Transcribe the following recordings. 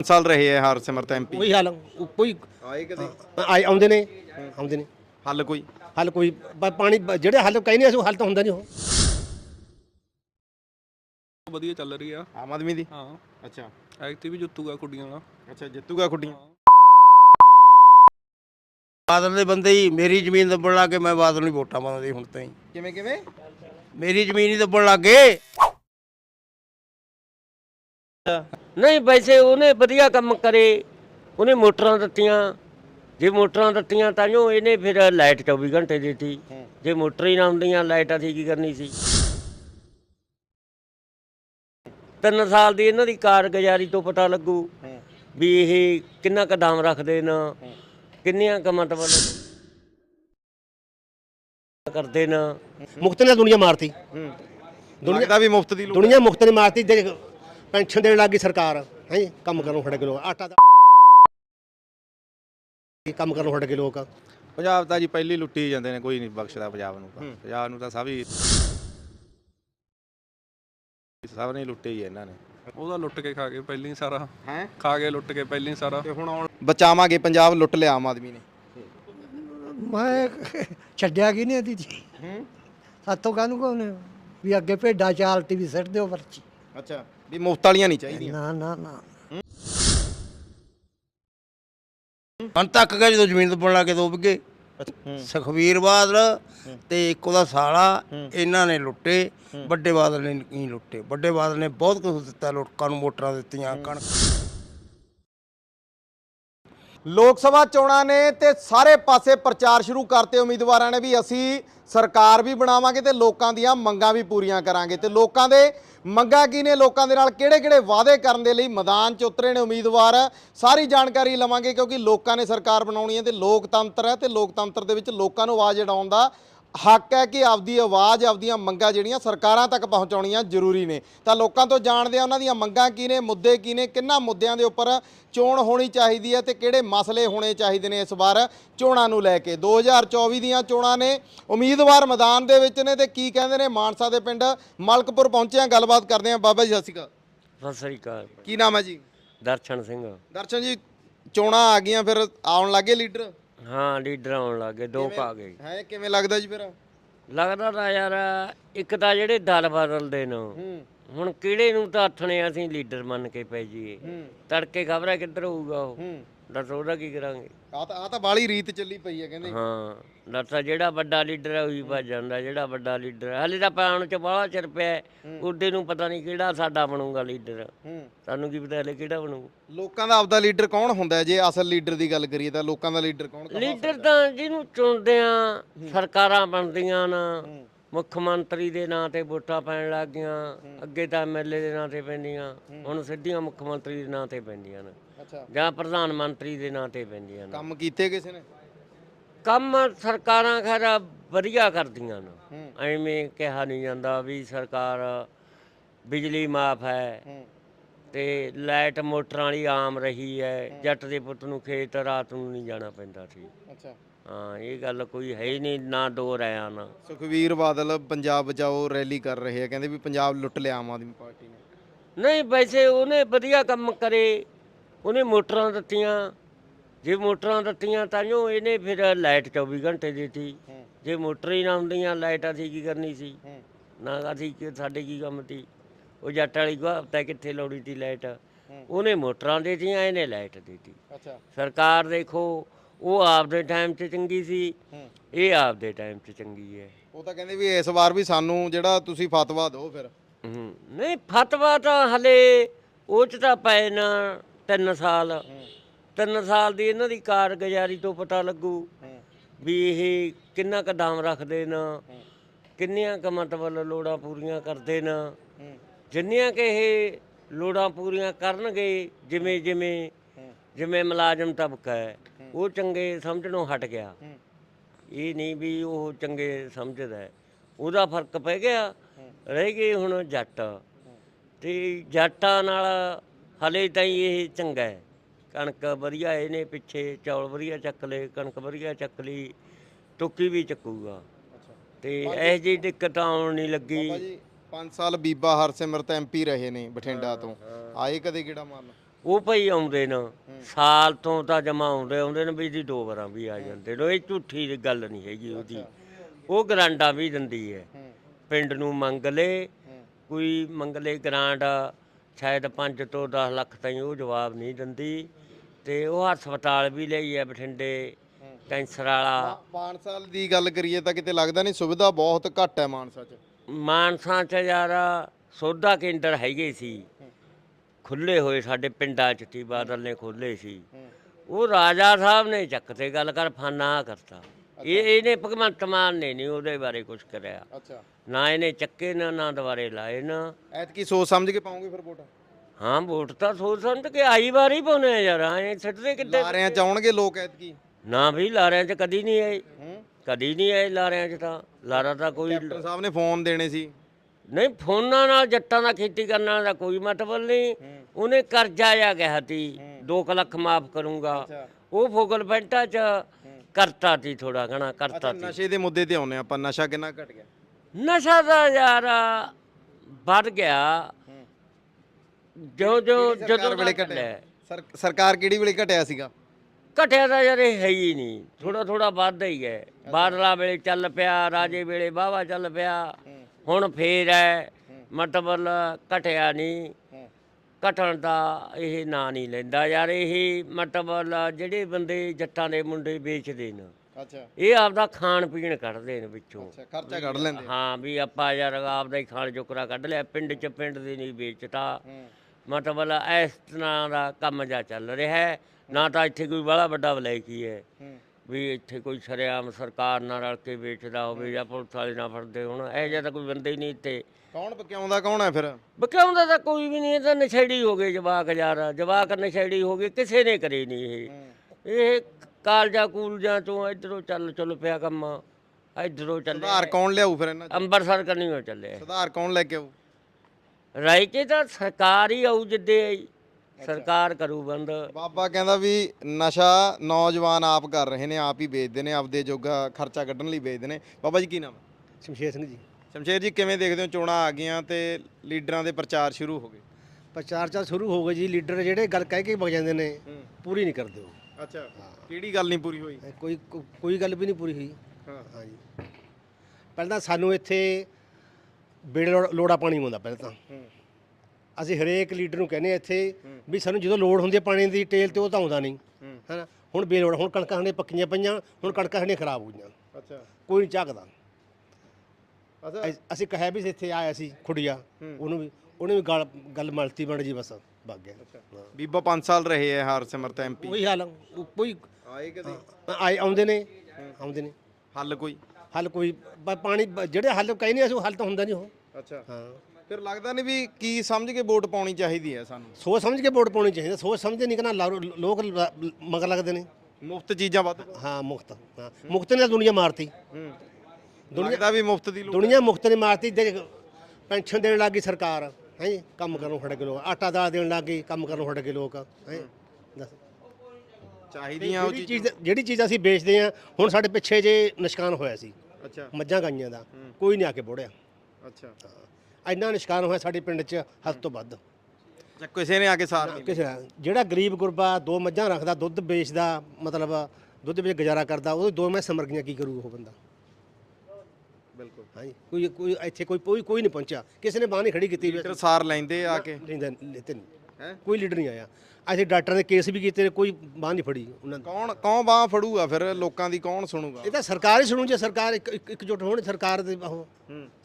ਸਾਲ ਰਹੇ ਹੈ ਹਰਸਿਮਰਤ ਐਮਪੀ ਕੋਈ ਹੱਲ ਕੋਈ ਆਏ ਕਦੇ? ਆਏ ਆਉਂਦੇ ਨੇ ਆਉਂਦੇ ਨੇ। ਹੱਲ ਕੋਈ? ਹੱਲ ਕੋਈ ਪ- ਪਾਣੀ ਬ- ਜਿਹੜੇ ਹੱਲ ਕਹਿੰਦੇ ਅਸੀਂ ਉਹ ਹੱਲ ਤਾਂ ਹੁੰਦਾ ਨਹੀਂ ਉਹ। ਵਧੀਆ ਚੱਲ ਰਹੀ ਆ। ਆਮ ਆਦਮੀ ਦੀ? ਹਾਂ। ਅੱਛਾ। ਐਕਟਿਵ ਵੀ ਜਿੱਤੂਗਾ ਕੁੜੀਆਂ ਨਾਲ ਅੱਛਾ ਜਿੱਤੂਗਾ ਕੁੱਡੀਆਂ ਬਾਦਲ ਦੇ ਬੰਦੇ ਹੀ ਮੇਰੀ ਜ਼ਮੀਨ ਦੱਬਣ ਲੱਗੇ ਮੈਂ ਬਾਦਲ ਨੂੰ ਵੋਟਾਂ ਪਾਉਂਦਾ ਸੀ ਹੁਣ ਤਾਂ ਹੀ ਕਿਵੇਂ ਕਿਵੇਂ? ਮੇਰੀ ਜ਼ਮੀਨ ਹੀ ਦੱਬਣ ਲੱਗੇ ਨਹੀਂ ਵੈਸੇ ਉਹਨੇ ਵਧੀਆ ਕੰਮ ਕਰੇ। ਉਹਨੇ ਮੋਟਰਾਂ ਦਿੱਤੀਆਂ। ਜੇ ਮੋਟਰਾਂ ਦਿੱਤੀਆਂ ਤਾਂ ਜੋ ਇਹਨੇ ਫਿਰ ਲਾਈਟ 24 ਘੰਟੇ ਦਿੱਤੀ। ਜੇ ਮੋਟਰ ਹੀ ਨਾ ਹੁੰਦੀਆਂ ਲਾਈਟ ਅਸੀਂ ਕੀ ਕਰਨੀ ਸੀ? ਤਿੰਨ ਸਾਲ ਦੀ ਇਹਨਾਂ ਦੀ ਕਾਰਗੁਜ਼ਾਰੀ ਤੋਂ ਪਤਾ ਲੱਗੂ ਵੀ ਇਹ ਕਿੰਨਾ ਕੁ ਦਾਮ ਰੱਖਦੇ ਨੇ ਕਿੰਨੀਆਂ ਕੁ ਮਤਲਬ ਕਰਦੇ ਨੇ। ਮੁਕਤ ਨੇ ਦੁਨੀਆ ਮਾਰਤੀ। ਦੁਨੀਆ ਵੀ ਮੁਫਤ ਦੀ ਦੁਨੀਆ ਮੁਕਤ ਨੇ ਮਾਰਤੀ। ਦੇ ਪੈਨਸ਼ਨ ਦੇਣ ਲੱਗੀ ਸਰਕਾਰ। ਹੈ ਕੰਮ ਕਰਨ ਫੜ ਕੇ ਲੋਕ। ਆਟਾ ਦਾ ਕੰਮ ਕਰਨ ਫੜ ਕੇ ਲੋਕ। ਪੰਜਾਬ ਤਾਂ ਜੀ ਪਹਿਲੀ ਲੁੱਟੀ ਜਾਂਦੇ ਨੇ ਕੋਈ ਨਹੀਂ ਬਖਸ਼ਦਾ ਪੰਜਾਬ ਨੂੰ ਤਾਂ। ਪੰਜਾਬ ਨੂੰ ਤਾਂ ਸਭ ਹੀ ਸਭ ਨੇ ਲੁੱਟੇ ਹੀ ਹੈ ਇਹਨਾਂ ਨੇ। ਉਹਦਾ ਲੁੱਟ ਕੇ ਖਾ ਕੇ ਪਹਿਲਾਂ ਹੀ ਸਾਰਾ। ਹੈ? ਖਾ ਕੇ ਲੁੱਟ ਕੇ ਪਹਿਲਾਂ ਹੀ ਸਾਰਾ। ਤੇ ਹੁਣ ਆਉਣ ਬਚਾਵਾਂਗੇ ਪੰਜਾਬ ਲੁੱਟ ਲਿਆ ਆਮ ਆਦਮੀ ਨੇ। ਮੈਂ ਛੱਡਿਆ ਕੀ ਨਹੀਂ ਇਹਦੀ ਜੀ। ਹੂੰ। ਸਾਤੋਂ ਕਾਹਨੂੰ ਕੋਨੇ ਵੀ ਅੱਗੇ ਭੇਡਾਂ ਚਾਲਤੀ ਵੀ ਸਿੱਟ ਦਿਓ ਪਰਚੀ। ਅੱਛਾ। ਵੀ ਮੁਫਤ ਵਾਲੀਆਂ ਨਹੀਂ ਚਾਹੀਦੀਆਂ। ਨਾ ਨਾ ਨਾ। ਹੁਣ ਤੱਕ ਗਿਆ ਜਦੋਂ ਜ਼ਮੀਨ ਦੱਬਣ ਲੱਗੇ ਦੋ ਵਿਗੇ ਸੁਖਵੀਰ ਬਾਦਲ ਤੇ ਇੱਕ ਉਹਦਾ ਸਾਲਾ ਇਹਨਾਂ ਨੇ ਲੁੱਟੇ। ਵੱਡੇ ਬਾਦਲ ਨੇ ਨਹੀਂ ਲੁੱਟੇ। ਵੱਡੇ ਬਾਦਲ ਨੇ ਬਹੁਤ ਕੁਝ ਦਿੱਤਾ ਲੋਕਾਂ ਨੂੰ ਮੋਟਰਾਂ ਦਿੱਤੀਆਂ ਕਣਕ ਲੋਕ ਸਭਾ ਚੋਣਾਂ ਨੇ ਤੇ ਸਾਰੇ ਪਾਸੇ ਪ੍ਰਚਾਰ ਸ਼ੁਰੂ ਕਰਤੇ ਉਮੀਦਵਾਰਾਂ ਨੇ ਵੀ ਅਸੀਂ ਸਰਕਾਰ ਵੀ ਬਣਾਵਾਂਗੇ ਤੇ ਲੋਕਾਂ ਦੀਆਂ ਮੰਗਾਂ ਵੀ ਪੂਰੀਆਂ ਕਰਾਂਗੇ। ਤੇ ਲੋਕਾਂ ਦੇ ਮੰਗਾਂ ਕੀ ਨੇ? ਲੋਕਾਂ ਦੇ ਨਾਲ ਕਿਹੜੇ-ਕਿਹੜੇ ਵਾਅਦੇ ਕਰਨ ਦੇ ਲਈ ਮੈਦਾਨ 'ਚ ਉਤਰੇ ਨੇ ਉਮੀਦਵਾਰ? ਸਾਰੀ ਜਾਣਕਾਰੀ ਲਵਾਂਗੇ ਕਿਉਂਕਿ ਲੋਕਾਂ ਨੇ ਸਰਕਾਰ ਬਣਾਉਣੀ ਹੈ ਤੇ ਲੋਕਤੰਤਰ ਹੈ ਤੇ ਲੋਕਤੰਤਰ ਦੇ ਵਿੱਚ ਲੋਕਾਂ ਨੂੰ ਆਵਾਜ਼ ਉਠਾਉਣ ਦਾ ਹੱਕ ਹੈ ਕਿ ਆਪਦੀ ਆਵਾਜ਼ ਆਪਦੀਆਂ ਮੰਗਾਂ ਜਿਹੜੀਆਂ ਸਰਕਾਰਾਂ ਤੱਕ ਪਹੁੰਚਾਉਣੀਆਂ ਜ਼ਰੂਰੀ ਨੇ। ਤਾਂ ਲੋਕਾਂ ਤੋਂ ਜਾਣਦੇ ਆ ਉਹਨਾਂ ਦੀਆਂ ਮੰਗਾਂ ਕੀ ਨੇ ਮੁੱਦੇ ਕੀ ਨੇ ਕਿੰਨਾ ਮੁੱਦਿਆਂ ਦੇ ਉੱਪਰ ਚੋਣ ਹੋਣੀ ਚਾਹੀਦੀ ਹੈ ਤੇ ਕਿਹੜੇ ਮਸਲੇ ਹੋਣੇ ਚਾਹੀਦੇ ਨੇ ਇਸ ਵਾਰ ਚੋਣਾਂ ਨੂੰ ਲੈ ਕੇ। 2024 ਦੀਆਂ ਚੋਣਾਂ ਨੇ ਉਮੀਦਵਾਰ ਮੈਦਾਨ ਦੇ ਵਿੱਚ ਨੇ ਤੇ ਕੀ ਕਹਿੰਦੇ ਨੇ ਮਾਨਸਾ ਦੇ ਪਿੰਡ ਮਲਕਪੁਰ ਪਹੁੰਚੇ ਆ ਗੱਲਬਾਤ ਕਰਦੇ ਆ। ਬਾਬਾ ਜੀ ਸਤਿ ਸ਼੍ਰੀ ਅਕਾਲ। ਸਤਿ ਸ੍ਰੀ ਅਕਾਲ। ਕੀ ਨਾਮ ਹੈ ਜੀ? ਦਰਸ਼ਨ ਸਿੰਘ। ਦਰਸ਼ਨ ਜੀ ਚੋਣਾਂ ਆ ਗਈਆਂ ਫਿਰ ਆਉਣ ਲੱਗੇ ਲੀਡਰ। ਹਾਂ ਲੀਡਰ ਆਉਣ ਲੱਗੇ ਦੋ ਕੁ ਆ ਗਏ। ਹੈ ਕਿਵੇਂ ਲੱਗਦਾ ਜੀ ਫਿਰ? ਲੱਗਦਾ ਤਾਂ ਯਾਰ ਇੱਕ ਤਾਂ ਜਿਹੜੇ ਦਲ ਬਦਲਦੇ ਨੇ ਹੂੰ। ਹੁਣ ਕਿਹੜੇ ਨੂੰ ਤਾਂ ਆਥਣੇ ਅਸੀਂ ਲੀਡਰ ਮੰਨ ਕੇ ਪੈ ਜਾਈਏ। ਹੂੰ। ਤੜਕੇ ਖਬਰ ਕਿੱਧਰ ਹੋਊਗਾ ਉਹ? ਹੂੰ। ਦੱਸੋ ਉਹਦਾ ਕੀ ਕਰਾਂਗੇ? ਆ ਤਾਂ ਆ ਤਾਂ ਬਾਲੀ ਰੀਤ ਚੱਲੀ ਪਈ ਹੈ ਕਹਿੰਦੇ। ਹਾਂ ਦੱਸਾ ਜਿਹੜਾ ਵੱਡਾ ਲੀਡਰ ਹੈ ਉਹੀ ਭੱਜ ਜਾਂਦਾ ਜਿਹੜਾ ਵੱਡਾ ਲੀਡਰ ਹੈ ਹਲੇ ਤਾਂ ਪਾਉਣ ਚ ਬਾਹਲਾ ਚਿਰ ਪਿਆ ਉਹਦੇ ਨੂੰ ਪਤਾ ਨਹੀਂ ਕਿਹੜਾ ਸਾਡਾ ਬਣੂਗਾ ਲੀਡਰ। ਸਾਨੂੰ ਕੀ ਪਤਾ ਹਲੇ ਕਿਹੜਾ ਬਣੂ ਲੋਕਾਂ ਦਾ ਆਪਦਾ ਲੀਡਰ ਕੌਣ ਹੁੰਦਾ? ਜੇ ਅਸਲ ਲੀਡਰ ਦੀ ਗੱਲ ਕਰੀਏ ਤਾਂ ਲੋਕਾਂ ਦਾ ਲੀਡਰ ਕੌਣ ਲੀਡਰ ਤਾਂ ਜਿਹਨੂੰ ਚੁਣਦੇ ਆ ਸਰਕਾਰਾਂ ਬਣਦੀਆਂ ਨਾ ਮੁੱਖ ਮੰਤਰੀ ਦੇ ਨਾਂ ਤੇ ਵੋਟਾਂ ਪੈਣ ਲੱਗ ਗਈਆਂ ਅੱਗੇ ਤਾਂ ਐਮਐਲਏ ਦੇ ਨਾਂ ਤੇ ਪੈਂਦੀਆਂ ਹੁਣ ਸਿੱਧੀਆਂ ਮੁੱਖ ਮੰਤਰੀ ਦੇ ਨਾਂ ਤੇ ਪੈਂਦੀਆਂ ਨੇ। ਅੱਛਾ। ਜਾਂ ਪ੍ਰਧਾਨ ਮੰਤਰੀ ਦੇ ਨਾਂ ਤੇ ਪੈਂਦੀਆਂ ਨੇ। ਕੰਮ ਕੀਤੇ ਕਿਸੇ ਨੇ? ਕੰਮ ਸਰਕਾਰਾਂ ਖੈਰ ਵਧੀਆ ਕਰਦੀਆਂ ਨੇ। ਹੂੰ। ਐਵੇਂ ਕਿਹਾ ਨਹੀਂ ਜਾਂਦਾ ਵੀ ਸਰਕਾਰ ਬਿਜਲੀ ਮਾਫ ਹੈ ਹੂੰ। ਤੇ ਲਾਈਟ ਮੋਟਰਾਂ ਵਾਲੀ ਆਮ ਰਹੀ ਹੈ ਜੱਟ ਦੇ ਪੁੱਤ ਨੂੰ ਖੇਤ ਰਾਤ ਨੂੰ ਨਹੀਂ ਜਾਣਾ ਪੈਂਦਾ ਸੀ। ਅੱਛਾ। ਹਾਂ ਇਹ ਗੱਲ ਕੋਈ ਹੈ ਹੀ ਨਹੀਂ ਨਾ ਦੋ ਰਿਆ ਨਾ। ਸੁਖਵੀਰ ਬਾਦਲ ਪੰਜਾਬ ਬਚਾਓ ਰੈਲੀ ਕਰ ਰਹੇ ਆ ਕਹਿੰਦੇ ਵੀ ਪੰਜਾਬ ਲੁੱਟ ਲਿਆ ਆਮ ਆਦਮੀ ਪਾਰਟੀ ਨੇ। ਨਹੀਂ ਵੈਸੇ ਉਹਨੇ ਵਧੀਆ ਕੰਮ ਕਰੇ। ਉਹਨੇ ਮੋਟਰਾਂ ਦਿੱਤੀਆਂ। ਜੇ ਮੋਟਰਾਂ ਦਿੱਤੀਆਂ ਤਾਂ ਜੋ ਇਹਨੇ ਫਿਰ ਲਾਈਟ 24 ਘੰਟੇ ਦਿੱਤੀ। ਜੇ ਮੋਟਰ ਹੀ ਨਾ ਹੁੰਦੀਆਂ ਲਾਈਟ ਅਸੀਂ ਕੀ ਕਰਨੀ ਸੀ? ਨਾ ਅਸੀਂ ਕਿ ਸਾਡੇ ਕੀ ਕੰਮ ਤੀ ਉਹ ਜੱਟ ਵਾਲੀ ਗਵਾਹਤਾ ਕਿੱਥੇ ਲੋੜੀ ਤੀ ਲਾਈਟ। ਉਹਨੇ ਮੋਟਰਾਂ ਦਿੱਤੀਆਂ ਇਹਨੇ ਲਾਈਟ ਦਿੱਤੀ। ਅੱਛਾ। ਸਰਕਾਰ ਦੇਖੋ ਉਹ ਆਪਦੇ ਟਾਈਮ 'ਚ ਚੰਗੀ ਸੀ। ਇਹ ਆਪਦੇ ਟਾਈਮ 'ਚ ਚੰਗੀ ਹੈ। ਉਹ ਤਾਂ ਕਹਿੰਦੇ ਵੀ ਇਸ ਵਾਰ ਵੀ ਸਾਨੂੰ ਜਿਹੜਾ ਤੁਸੀਂ ਫਤਵਾ ਦਿਓ ਫਿਰ। ਨਹੀਂ ਫਤਵਾ ਤਾਂ ਹਲੇ ਉਹ 'ਚ ਤਾਂ ਪਏ ਨਾ। 3 ਸਾਲ। ਤਿੰਨ ਸਾਲ ਦੀ ਇਹਨਾਂ ਦੀ ਕਾਰਗੁਜ਼ਾਰੀ ਤੋਂ ਪਤਾ ਲੱਗੂ ਵੀ ਇਹ ਕਿੰਨਾ ਕੁ ਦਾਮ ਰੱਖਦੇ ਨੇ ਕਿੰਨੀਆਂ ਕੁ ਮਤਲਬ ਲੋੜਾਂ ਪੂਰੀਆਂ ਕਰਦੇ ਨੇ। ਜਿੰਨੀਆਂ ਕਿ ਇਹ ਲੋੜਾਂ ਪੂਰੀਆਂ ਕਰਨਗੇ ਜਿਵੇਂ ਜਿਵੇਂ ਜਿਵੇਂ ਮੁਲਾਜ਼ਮ ਤਬਕਾ ਹੈ ਉਹ ਚੰਗੇ ਸਮਝਣੋਂ ਹਟ ਗਿਆ। ਇਹ ਨਹੀਂ ਵੀ ਉਹ ਚੰਗੇ ਸਮਝਦਾ। ਉਹਦਾ ਫ਼ਰਕ ਪੈ ਗਿਆ ਰਹਿ ਗਏ ਹੁਣ ਜੱਟ। ਤੇ ਜੱਟਾਂ ਨਾਲ ਹਲੇ ਤਾਈਂ ਇਹ ਚੰਗਾ ਹੈ। ਕਣਕ ਵਧੀਆ ਇਹਨੇ ਪਿੱਛੇ ਚੌਲ ਵਧੀਆ ਚੱਕ ਲਏ ਕਣਕ ਵਧੀਆ ਚੱਕ ਲਈ ਟੁੱਕੀ ਵੀ ਚੱਕੂਗਾ। ਤੇ ਇਹ ਜੀ ਦਿੱਕਤ ਆਉਣ ਨਹੀਂ ਲੱਗੀ। ਜੀ 5 ਸਾਲ ਬੀਬਾ ਹਰਸਿਮਰਤ ਐਮਪੀ ਰਹੇ ਨੇ ਬਠਿੰਡਾ ਤੋਂ। ਆਏ ਕਦੇ ਕਿਹੜਾ ਮਾਰਨ ਉਹ ਭਈ ਆਉਂਦੇ ਨੇ। ਸਾਲ ਤੋਂ ਤਾਂ ਜਮਾ ਆਉਂਦੇ ਆਉਂਦੇ ਨੇ ਵੀ ਦੀ ਦੋ ਵਾਰਾਂ ਵੀ ਆ ਜਾਂਦੇ ਨੇ। ਇਹ ਝੂਠੀ ਦੀ ਗੱਲ ਨਹੀਂ ਹੈਗੀ ਉਹਦੀ। ਉਹ ਗਰਾਂਡਾ ਵੀ ਦਿੰਦੀ ਹੈ। ਪਿੰਡ ਨੂੰ ਮੰਗ ਲੇ ਕੋਈ ਮੰਗ ਲੇ ਗਰਾਂਡ ਸ਼ਾਇਦ 5 ਤੋਂ 10 ਲੱਖ ਤਾਈਂ ਉਹ ਜਵਾਬ ਨਹੀਂ ਦਿੰਦੀ ਤੇ ਉਹ ਹਸਪਤਾਲ ਵੀ ਲਈ ਹੈ ਬਠਿੰਡੇ ਕੈਂਸਰ ਵਾਲਾ। ਮਾਨਸਾ ਦੀ ਗੱਲ ਕਰੀਏ ਤਾਂ ਕਿਤੇ ਲੱਗਦਾ ਨਹੀਂ ਸੁਵਿਧਾ ਬਹੁਤ ਘੱਟ ਹੈ ਮਾਨਸਾ 'ਚ। ਮਾਨਸਾ ਚ ਯਾਰ ਸੋਧਾ ਕੇਂਦਰ ਹੈਗੇ ਸੀ। ਖੁੱਲੇ ਹੋਏ ਸਾਡੇ ਪਿੰਡਾਂ ਚ ਤੀ ਬਾਦਲ ਨੇ ਖੋਲੇ ਸੀ। ਉਹ ਰਾਜਾ ਸਾਹਿਬ ਨੇ ਚੱਕ ਤੇ ਗੱਲ ਕਰ ਫਾਨਾ ਕਰਤਾ। ਇਹ ਇਹਨੇ ਭਗਵੰਤ ਮਾਨ ਨੇ ਨਹੀਂ ਉਹਦੇ ਬਾਰੇ ਕੁਝ ਕਰਿਆ। ਅੱਛਾ। ਨਾ ਇਹਨੇ ਚੱਕੇ ਨਾ ਨਾ ਦੁਬਾਰੇ ਲਾਏ ਨਾ। ਐਤਕੀ ਸੋਚ ਸਮਝ ਕੇ ਪਾਉਂਗੇ ਫਿਰ ਵੋਟ? ਹਾਂ ਵੋਟ ਤਾਂ ਸੋਚ ਸਮਝ ਕੇ ਆਈ ਵਾਰੀ ਪਾਉਣੇ ਆ ਯਾਰ ਐ ਸਿੱਟਦੇ ਕਿੱਡੇ ਲਾਰਿਆਂ ਚ ਆਉਣਗੇ ਲੋਕ ਐਤਕੀ। ਨਾ ਵੀ ਲਾਰਿਆਂ ਚ ਕਦੀ ਨਹੀਂ ਆਏ। ਹੂੰ। ਕਦੀ ਨਹੀਂ ਆਏ ਲਾਰਿਆਂ ਚ ਤਾਂ। ਲਾਰਾ ਤਾਂ ਕੋਈ ਕੈਪਟਨ ਸਾਹਿਬ ਨੇ ਫੋਨ ਦੇਣੇ ਸੀ। ਨਹੀਂ ਫੋਨਾਂ ਨਾਲ ਜੱਟਾਂ ਦਾ ਖੇਤੀ ਕਰਨ ਦਾ ਕੋਈ ਮਤਲਬ ਨਹੀਂ। ਉਹਨੇ ਕਰਜ਼ਾ ਆ ਗਿਆ ਤੀ 2 ਲੱਖ ਮਾਫ ਕਰੂੰਗਾ। ਉਹ ਫੋਗਲ ਪੈਂਟਾ ਚ ਕਰਤਾ ਤੀ ਥੋੜਾ ਘਣਾ ਕਰਤਾ ਅੱਛਾ ਨਸ਼ੇ ਦੇ ਮੁੱਦੇ ਤੇ ਆਉਨੇ ਆਪਾਂ ਨਸ਼ਾ ਕਿੰਨਾ ਘਟ ਗਿਆ? ਨਸ਼ਾ ਦਾ ਯਾਰ ਵੱਧ ਗਿਆ। ਜੋ ਜੋ ਸਰਕਾਰ ਜਦੋਂ ਵੇਲੇ ਦਾ ਘਟਿਆ? ਸਰ- ਸਰਕਾਰ ਕਿਹੜੀ ਵੇਲੇ ਘਟਿਆ ਸੀਗਾ? ਘਟਿਆ ਤਾਂ ਯਾਰ ਇਹ ਹੈ ਹੀ ਨਹੀਂ। ਥੋੜਾ ਥੋੜਾ ਵੱਧਦਾ ਹੀ ਹੈ। ਬਾਦਲਾ ਵੇਲੇ ਚੱਲ ਪਿਆ ਰਾਜੇ ਵੇਲੇ ਬਾਵਾ ਚੱਲ ਪਿਆ। ਹੁਣ ਫੇਰ ਹੈ। ਮਤਲਬ ਘਟਿਆ ਨਹੀਂ। ਘਟਣ ਦਾ ਇਹ ਨਾਂ ਨਹੀਂ ਲੈਂਦਾ ਯਾਰ ਇਹ ਮਤਲਬ ਜਿਹੜੇ ਬੰਦੇ ਜੱਟਾਂ ਦੇ ਮੁੰਡੇ ਵੇਚਦੇ ਨੇ ਅੱਛਾ। ਇਹ ਆਪਦਾ ਖਾਣ ਪੀਣ ਕੱਢਦੇ ਨੇ ਵਿੱਚੋਂ। ਅੱਛਾ ਖਰਚਾ ਕੱਢ ਲੈਂਦੇ। ਹਾਂ ਵੀ ਆਪਾਂ ਯਾਰ ਆਪਦਾ ਹੀ ਖਾਣ ਜੋਕਰਾ ਕੱਢ ਲਿਆ ਪਿੰਡ ਚ ਪਿੰਡ ਦੇ ਨਹੀਂ ਵੇਚਤਾ। ਮਤਲਬ ਇਸ ਤਰ੍ਹਾਂ ਦਾ ਕੰਮ ਜਾ ਚੱਲ ਰਿਹਾ ਹੈ ਨਾ ਤਾਂ ਇੱਥੇ ਕੋਈ ਬੜਾ ਵੱਡਾ ਵਲੈਕੀ ਹੈ। ਵੀ ਇੱਥੇ ਕੋਈ ਸ਼ਰੇਆਮ ਸਰਕਾਰ ਨਾਲ ਰਲ ਕੇ ਵੇਚਦਾ ਹੋਵੇ ਜਾਂ ਪੁਲਿਸ ਵਾਲੇ ਨਾਲ ਫੜਦੇ ਹੋਣ ਇਹ ਜਿਹਾ ਤਾਂ ਕੋਈ ਬੰਦੇ ਹੀ ਨਹੀਂ ਇੱਥੇ। ਕੌਣ ਪਕਿਆਉਂਦਾ ਕੌਣ ਹੈ ਫਿਰ? ਬਕਿਆਉਂਦਾ ਤਾਂ ਕੋਈ ਵੀ ਨਹੀਂ ਇਹ ਤਾਂ ਨਸ਼ੇੜੀ ਹੋ ਗਏ ਜਵਾਕ ਯਾਰ ਜਵਾਕ ਨਸ਼ੇੜੀ ਹੋ ਗਏ ਕਿਸੇ ਨੇ ਕਰੇ ਨਹੀਂ ਇਹ। ਇਹ ਕਾਲਜਾ ਕੂਲਜਾਂ ਚੋਂ ਇਧਰੋਂ ਚੱਲ ਚੱਲ ਪਿਆ ਕੰਮ ਇਧਰੋਂ ਚੱਲਿਆ। ਸੁਧਾਰ ਕੌਣ ਲਿਆਊ ਫਿਰ ਇਹਨਾਂ 'ਚ? ਅੰਮ੍ਰਿਤਸਰ ਕਰਨੀ ਹੋ ਚੱਲਿਆ। ਸੁਧਾਰ ਕੌਣ ਲੈ ਕੇ ਆਊ? ਰਾਈ ਕੇ ਤਾਂ ਸਰਕਾਰ ਹੀ ਆਊ ਜਿੱਦੇ ਆਈ। ਸਰਕਾਰ ਕਰੂ ਬੰਦ। ਬਾਬਾ ਕਹਿੰਦਾ ਵੀ ਨਸ਼ਾ ਨੌਜਵਾਨ ਆਪ ਕਰ ਰਹੇ ਨੇ ਆਪ ਹੀ ਵੇਚਦੇ ਨੇ ਆਪਦੇ ਜੋਗਾ ਖਰਚਾ ਕੱਢਣ ਲਈ ਵੇਚਦੇ ਨੇ। ਬਾਬਾ ਜੀ ਕੀ ਨਾਮ ਹੈ? ਸ਼ਮਸ਼ੇਰ ਸਿੰਘ ਜੀ। ਸ਼ਮਸ਼ੇਰ ਜੀ ਕਿਵੇਂ ਦੇਖਦੇ ਹੋ ਚੋਣਾਂ ਆ ਗਈਆਂ ਤੇ ਲੀਡਰਾਂ ਦੇ ਪ੍ਰਚਾਰ ਸ਼ੁਰੂ ਹੋ ਗਏ? ਪ੍ਰਚਾਰ ਚਾ ਸ਼ੁਰੂ ਹੋ ਗਏ ਜੀ ਲੀਡਰ ਜਿਹੜੇ ਗੱਲ ਕਹਿ ਕੇ ਵਗ ਜਾਂਦੇ ਨੇ ਪੂਰੀ ਨਹੀਂ ਕਰਦੇ ਉਹ। ਅੱਛਾ ਕਿਹੜੀ ਗੱਲ ਨਹੀਂ ਪੂਰੀ ਹੋਈ? ਕੋਈ ਕੋ- ਕੋਈ ਗੱਲ ਵੀ ਨਹੀਂ ਪੂਰੀ ਹੋਈ। ਹਾਂ। ਹਾਂਜੀ। ਪਹਿਲਾਂ ਸਾਨੂੰ ਇੱਥੇ ਬੇੜੇ ਲੋੜ- ਪਾਣੀ ਆਉਂਦਾ ਪਹਿਲਾਂ ਤਾਂ। ਹੂੰ। ਅਸੀਂ ਹਰੇਕ ਲੀਡਰ ਨੂੰ ਕਹਿੰਦੇ ਆ ਇੱਥੇ ਵੀ ਸਾਨੂੰ ਜਦੋਂ ਲੋੜ ਹੁੰਦੀ ਹੈ ਪਾਣੀ ਦੀ ਟੇਲ ਤੇ ਉਹ ਤਾਂ ਆਉਂਦਾ ਨਹੀਂ। ਹੂੰ। ਹੈਨਾ? ਹੁਣ ਬੇਲੋੜ ਹੁਣ ਕਣਕਾਂ ਸਾਡੀਆਂ ਪੱਕੀਆਂ ਪਈਆਂ ਹੁਣ ਕਣਕਾਂ ਸਾਡੀਆਂ ਖਰਾਬ ਹੋ ਗਈਆਂ ਅੱਛਾ। ਕੋਈ ਨਹੀਂ ਝਾਕਦਾ। ਅੱਛਾ। ਅਸ- ਕਹਿਆ ਵੀ ਇੱਥੇ ਆਇਆ ਸੀ ਖੁੜੀਆ ਉਹਨੂੰ ਵੀ ਉਹਨੇ ਵੀ ਗੱਲ ਗੱਲ ਮਲਤੀ ਬਣ ਜੀ ਬਸ ਵਗ ਗਿਆ। ਬੀਬਾ 5 ਸਾਲ ਰਹੇ ਹੈ ਹਰਸਿਮਰਤ ਐਮਪੀ ਉਹੀ ਹਾਲ ਕੋਈ ਆਏ ਕਦੇ? ਆਏ ਆਉਂਦੇ ਨੇ। ਆਉਂਦੇ ਨੇ। ਹੱਲ ਕੋਈ? ਹੱਲ ਕੋਈ ਪਾਣੀ ਜਿਹੜੇ ਹੱਲ ਕਹਿੰਦੇ ਅਸੀਂ ਉਹ ਹੱਲ ਤਾਂ ਹੁੰਦਾ ਨਹੀਂ ਉਹ। ਅੱਛਾ। ਹਾਂ। ਫਿਰ ਲੱਗਦਾ ਨਹੀਂ ਵੀ ਕੀ ਸਮਝ ਕੇ ਵੋਟ ਪਾਉਣੀ ਚਾਹੀਦੀ ਹੈ ਸਾਨੂੰ। ਸੋਚ ਸਮਝ ਕੇ ਵੋਟ ਪਾਉਣੀ ਚਾਹੀਦੀ ਸੋਚ ਸਮਝਦੇ ਨਹੀਂ ਕਿ ਨਾ ਲਾ- ਲੋਕ ਲ- ਮਗਰ ਲੱਗਦੇ ਨੇ। ਮੁਫਤ ਚੀਜ਼ਾਂ ਵੱਧ ਹਾਂ ਮੁਕਤ ਹਾਂ ਮੁਕਤ ਨੇ ਦੁਨੀਆ ਮਾਰਤੀ। ਹੂੰ। ਲੱਗਦਾ ਵੀ ਮੁਫਤ ਦੀ ਲੋੜ ਦੁਨੀਆ ਮੁਕਤ ਨੇ ਮਾਰਤੀ। ਦੇ ਪੈਨਸ਼ਨ ਦੇਣ ਲੱਗੀ ਸਰਕਾਰ। ਹੈ ਕੰਮ ਕਰਨ ਫੜ ਕੇ ਲੋਕ। ਆਟਾ ਦਾਲ ਦੇਣ ਲੱਗੀ ਕੰਮ ਕਰਨ ਫੜ ਕੇ ਲੋਕ। ਹੈ ਦੱਸ। ਚਾਹੀਦੀਆਂ ਉਹ ਜਿਹੜੀ ਚੀਜ਼ਾਂ। ਚੀਜ਼ ਜਿਹੜੀ ਚੀਜ਼ ਅਸੀਂ ਵੇਚਦੇ ਆ ਹੁਣ ਸਾਡੇ ਪਿੱਛੇ ਜੇ ਨਿਸ਼ਕਾਨ ਹੋਇਆ ਸੀ। ਅੱਛਾ। ਮੱਝਾਂ ਗਾਈਆਂ ਦਾ। ਕੋਈ ਨਹੀਂ ਆ ਕੇ ਬੋੜਿਆ। ਅੱਛਾ। ਇੰਨਾ ਨਿਸ਼ਕਾਨ ਹੋਇਆ ਸਾਡੇ ਪਿੰਡ 'ਚ ਹੱਦ ਤੋਂ ਵੱਧ। ਜਾਂ ਕਿਸੇ ਨੇ ਆ ਕੇ ਸਾਰ ਨਹੀਂ ਕਿਸੇ ਜਿਹੜਾ ਗਰੀਬ ਗੁਰਬਾ ਦੋ ਮੱਝਾਂ ਰੱਖਦਾ ਦੁੱਧ ਵੇਚਦਾ ਮਤਲਬ ਦੁੱਧ ਵਿੱਚ ਗੁਜ਼ਾਰਾ ਕਰਦਾ ਉਹ ਦੋ ਮੈਂ ਸਮਰ ਗਈਆਂ ਕੀ ਕਰੂ ਉਹ ਬੰਦਾ? ਬਿਲਕੁਲ। ਹਾਂਜੀ। ਕੋਈ ਕੋਈ ਇੱਥੇ ਕੋਈ ਕੋਈ ਕੋਈ ਨਹੀਂ ਪਹੁੰਚਿਆ। ਕਿਸੇ ਨੇ ਬਾਹ ਨਹੀਂ ਖੜੀ ਕੀਤੀ। ਲੀਡਰ ਸਾਰ ਲੈਂਦੇ ਆ ਕੇ। ਲੈਂਦਾ ਨਹੀਂ। ਹੈਂ? ਕੋਈ ਲੀਡਰ ਨਹੀਂ ਆਇਆ। ਅਸੀਂ ਡਾਕਟਰ ਨੇ ਕੇਸ ਵੀ ਕੀਤੇ ਨੇ ਕੋਈ ਬਾਹ ਨਹੀਂ ਫੜੀ ਉਹਨਾਂ ਕੌਣ ਕੌਣ ਬਾਹ ਫੜੂਗਾ ਫਿਰ? ਲੋਕਾਂ ਦੀ ਕੌਣ ਸੁਣੂਗਾ? ਇਹ ਤਾਂ ਸਰਕਾਰ ਹੀ ਸੁਣੂ ਜੇ ਸਰਕਾਰ ਇੱਕ ਇੱਕ- ਇਕਜੁੱਟ ਹੋਣ ਸਰਕਾਰ ਦੇ ਉਹ